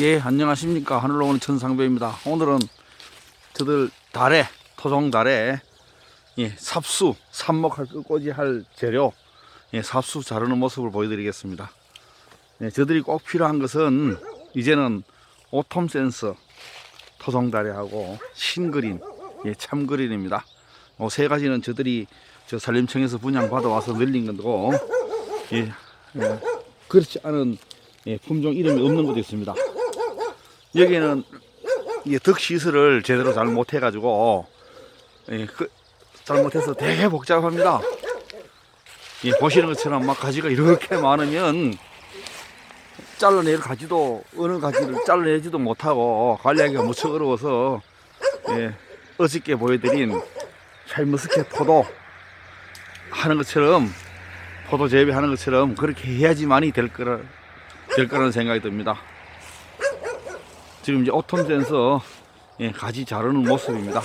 예, 안녕하십니까. 하늘로는 천상배입니다. 오늘은 저들 달에, 토종 달에, 예, 삽수, 삽목할 끝꽂이 할 재료, 예, 삽수 자르는 모습을 보여드리겠습니다. 예, 저들이 꼭 필요한 것은 이제는 오톰 센서, 토종 달에하고 신그린, 예, 참그린입니다. 어, 세 가지는 저들이 저 산림청에서 분양받아 와서 늘린 건데고, 예, 예, 그렇지 않은 예, 품종 이름이 없는 것도 있습니다. 여기는 이게 덕 시설을 제대로 잘 못해가지고 예, 그, 잘못해서 되게 복잡합니다. 예, 보시는 것처럼 막 가지가 이렇게 많으면 잘라낼 가지도 어느 가지를 잘라내지도 못하고 관리하기가 무척 어려워서 예, 어저께 보여드린 샤인머스켓 포도 하는 것처럼 포도 재배하는 것처럼 그렇게 해야지만이 될 거라 될 거라는 생각이 듭니다. 지금 이제 오톰 센서 예, 가지 자르는 모습입니다.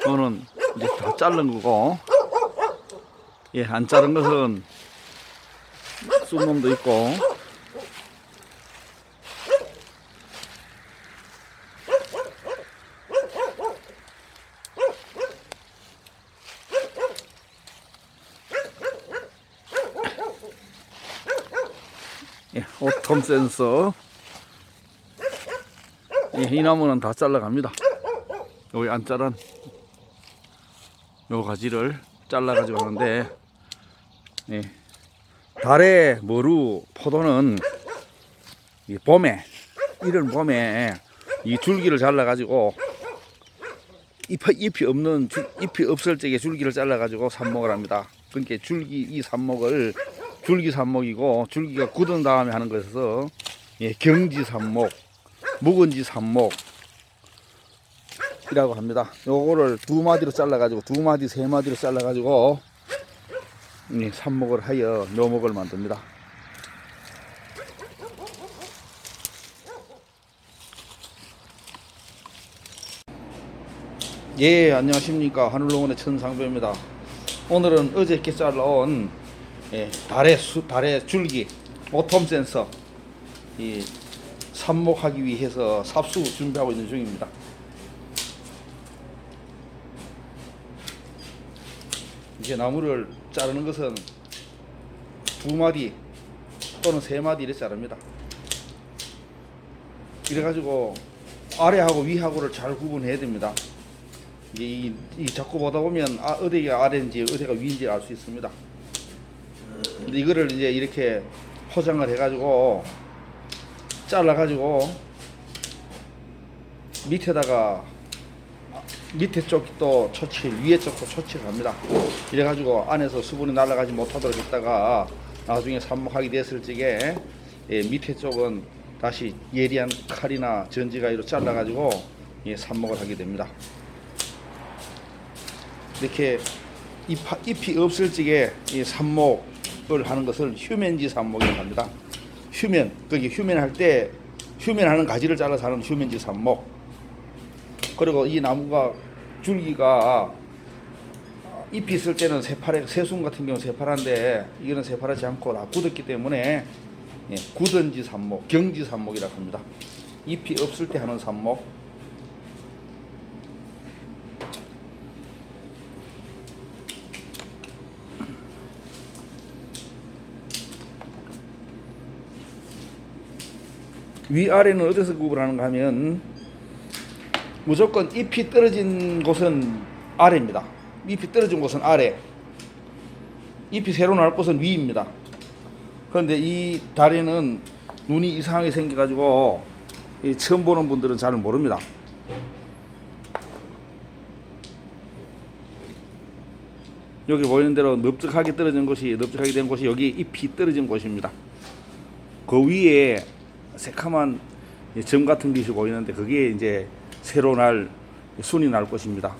이거는 이제 다 자른 거고, 예, 안 자른 것은 쏜 놈도 있고, 예, 오톰 센서. 예, 이 나무는 다 잘라갑니다. 여기 안 자란 요 가지를 잘라가지고 하는데, 예, 달의 머루 포도는 이 봄에, 이런 봄에 이 줄기를 잘라가지고 잎, 잎이 없는, 줄- 잎이 없을 적에 줄기를 잘라가지고 삽목을 합니다. 그러니까 줄기, 이 삽목을 줄기 삽목이고 줄기가 굳은 다음에 하는 것에서 예, 경지 삽목, 묵은지 삽목 이라고 합니다. 요거를 두 마디로 잘라가지고 두 마디 세 마디로 잘라가지고 이 삽목을 하여 묘목을 만듭니다. 예 안녕하십니까 하늘농원의 천상배입니다. 오늘은 어저께 잘라온 예, 달의 수, 달의 줄기 오톰 센서 이 삽목하기 위해서 삽수 준비하고 있는 중입니다. 이제 나무를 자르는 것은 두 마디 또는 세 마디 이렇게 자릅니다. 이래가지고 아래하고 위하고를 잘 구분해야 됩니다. 이, 이 자꾸 보다 보면 아, 어디가 아래인지 어디가 위인지 알 수 있습니다. 근데 이거를 이제 이렇게 포장을 해가지고 잘라가지고 밑에다가 밑에 쪽도 초치, 위에 쪽도 초치를 합니다. 이래가지고 안에서 수분이 날아가지 못하도록 했다가 나중에 삽목하게 됐을 적에 예, 밑에 쪽은 다시 예리한 칼이나 전지가위로 잘라가지고 예, 삽목을 하게 됩니다. 이렇게 잎, 잎이 없을 적에 이 삽목을 하는 것을 휴면지 삽목이라고 합니다. 휴면, 거기 휴면 할 때 휴면 하는 가지를 잘라서 하는 휴면지 삽목. 그리고 이 나무가 줄기가 잎이 있을 때는 새파래, 새순 같은 경우는 새파란데 이거는 새파랗지 않고 다 굳었기 때문에 예, 굳은지 삽목, 경지 삽목이라고 합니다. 잎이 없을 때 하는 삽목. 위아래는 어디서 구분하는가 하면 무조건 잎이 떨어진 곳은 아래입니다. 잎이 떨어진 곳은 아래. 잎이 새로 날 곳은 위입니다. 그런데 이 다리는 눈이 이상하게 생겨가지고 이 처음 보는 분들은 잘 모릅니다. 여기 보이는 대로 넓적하게 떨어진 곳이 넓적하게 된 곳이 여기 잎이 떨어진 곳입니다. 그 위에 새카만 점 같은 것이 보이는데 그게 이제 새로 날 순이 날 것입니다.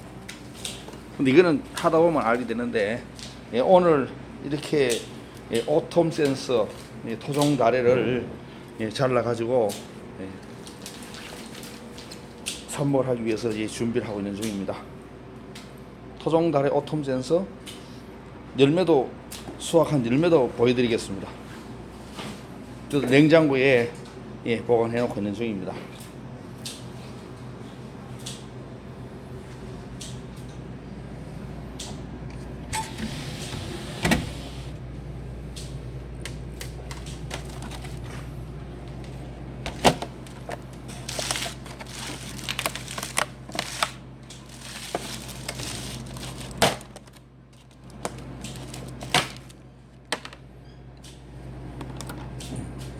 근데 이거는 하다 보면 알게 되는데 예, 오늘 이렇게 예, 오톰 센서 예, 토종 다래를 예, 잘라 가지고 예, 선물하기 위해서 이제 준비를 하고 있는 중입니다. 토종 다래 오톰 센서 열매도 수확한 열매도 보여드리겠습니다. 저 냉장고에 예, 보관해 놓고 있는 중입니다.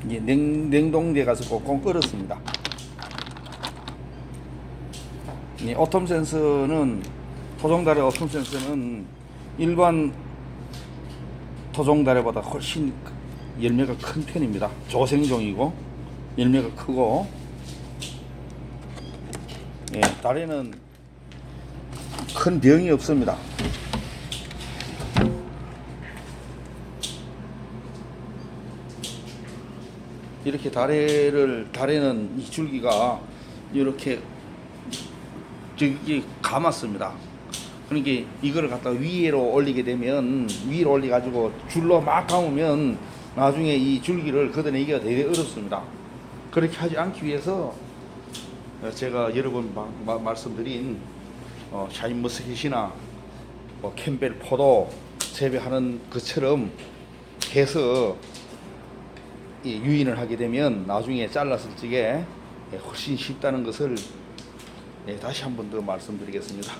이제 냉, 냉동기에 가서 꽁꽁 끓였습니다. 이 오톰 센서는 토종다래 오톰 센서는 일반 토종다래보다 훨씬 열매가 큰 편입니다. 조생종이고 열매가 크고 예, 다래는 큰 병이 없습니다. 이렇게 다래를 다래는 이 줄기가 이렇게 저기 감았습니다. 그러니까 이거를 갖다 위로 올리게 되면 위로 올려 가지고 줄로 막 감으면 나중에 이 줄기를 걷어내기가 되게 어렵습니다. 그렇게 하지 않기 위해서 제가 여러 번 말씀드린 어, 샤인머스켓이나 뭐 캠벨 포도 재배하는 것처럼 해서 이 유인을 하게 되면 나중에 잘랐을 적에 예, 훨씬 쉽다는 것을 예, 다시 한 번 더 말씀드리겠습니다.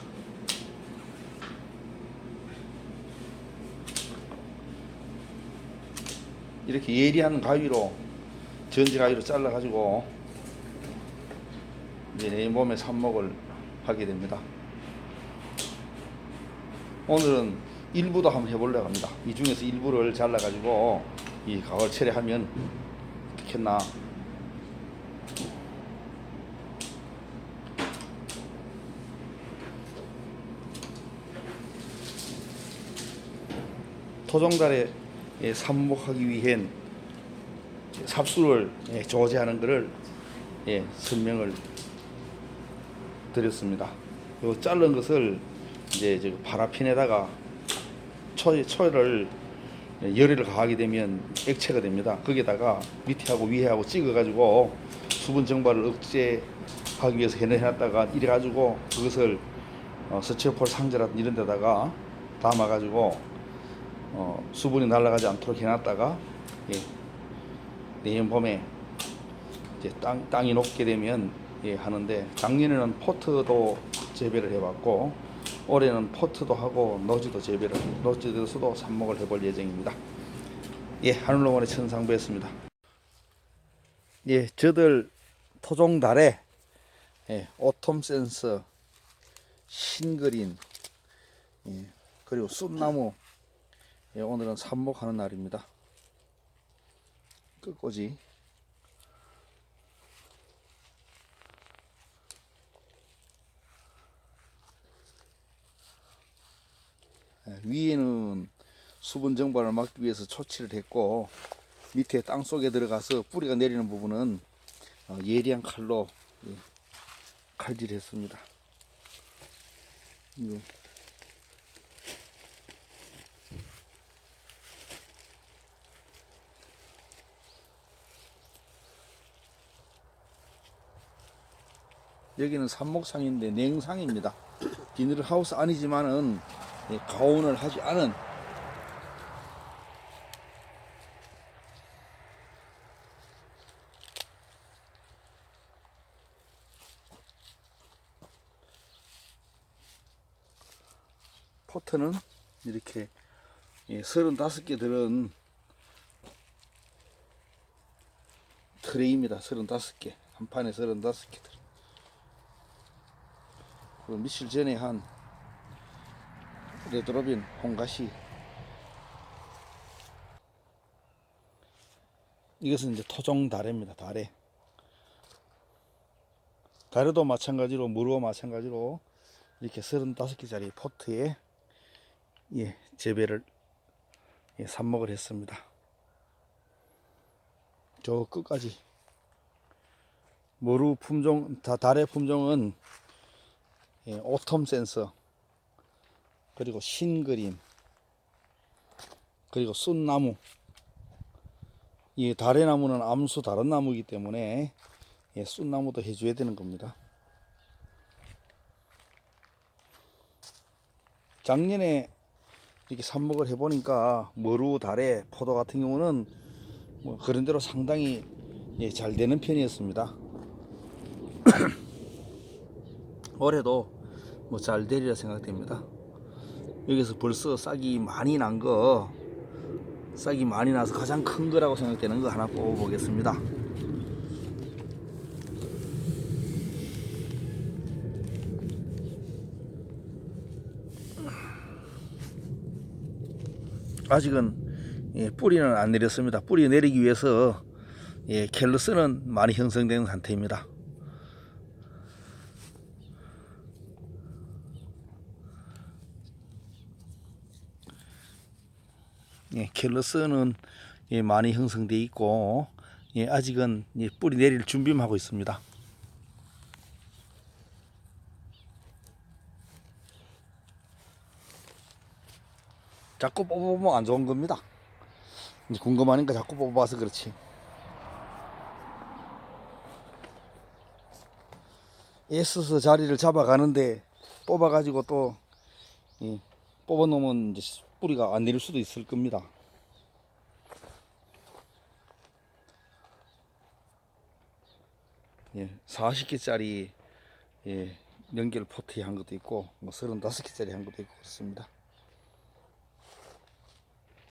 이렇게 예리한 가위로 전지 가위로 잘라 가지고 이제 내 몸에 삽목을 하게 됩니다. 오늘은 일부도 한번 해보려고 합니다. 이 중에서 일부를 잘라 가지고 이 가을철에 하면 어떻겠나 토종달에 예, 삽목하기 위한 삽수를 예, 조제하는 것을 예, 설명을 드렸습니다. 요 자른 것을 이제 저 파라핀에다가 초, 초를 열을 가하게 되면 액체가 됩니다. 거기다가 밑에하고 위에하고 찍어가지고 수분 증발을 억제하기 위해서 해놨다가 이래가지고 그것을 어, 스티로폴 상자라든 이런 데다가 담아가지고 어, 수분이 날아가지 않도록 해놨다가 예, 내년 봄에 이제 땅, 땅이 녹게 되면 예, 하는데 작년에는 포트도 재배를 해봤고 올해는 포트도 하고 노지도 재배를 노지에서도 삽목을 해볼 예정입니다. 예, 하늘농원의 천상배였습니다. 예, 저들 토종 달에 예, 오톰 센서 신그린 예, 그리고 쑥나무 예, 오늘은 삽목하는 날입니다. 끝꽂이 위에는 수분 증발을 막기 위해서 초치를 했고 밑에 땅 속에 들어가서 뿌리가 내리는 부분은 어, 예리한 칼로 예, 칼질했습니다. 예. 여기는 삽목상인데 냉상입니다. 비닐 하우스 아니지만은 예, 가온을 하지 않은 포트는 이렇게 예, 35개 들은 트레이입니다. 35개. 한 판에 35개 들. 그 며칠 전에 한 레드로빈 홍가시 이것은 이제 토종 다래입니다. 다래. 다래도 마찬가지로 무르와 마찬가지로 이렇게 35개짜리 포트에 예, 재배를 예, 삽목을 했습니다. 저 끝까지 무르 품종 다 달의 품종은 예, 오톰 센서 그리고 신그림 그리고 쏜나무 이 다래나무는 암수 다른 나무이기 때문에 예, 쑥나무도 해줘야 되는 겁니다. 작년에 이렇게 삽목을 해보니까 머루, 다래, 포도 같은 경우는 뭐 그런 대로 상당히 예, 잘 되는 편이었습니다. 올해도 뭐 잘 되리라 생각됩니다. 여기서 벌써 싹이 많이 난 거, 싹이 많이 나서 가장 큰 거라고 생각되는 거 하나 뽑아보겠습니다. 아직은 예, 뿌리는 안 내렸습니다. 뿌리 내리기 위해서 예, 캘러스는 많이 형성된 상태입니다. 예, 캘러스는 예, 많이 형성돼 있고 예, 아직은 예, 뿌리 내릴 준비만 하고 있습니다. 자꾸 뽑아보면 안 좋은 겁니다. 이제 궁금하니까 자꾸 뽑아서 그렇지. 애써서 자리를 잡아가는데 뽑아가지고 또 이, 뽑아놓으면 이제 뿌리가 안 내릴 수도 있을 겁니다. 예, 40개짜리 예, 연결 포트 한 것도 있고 뭐 35개짜리 한 것도 있고 그렇습니다.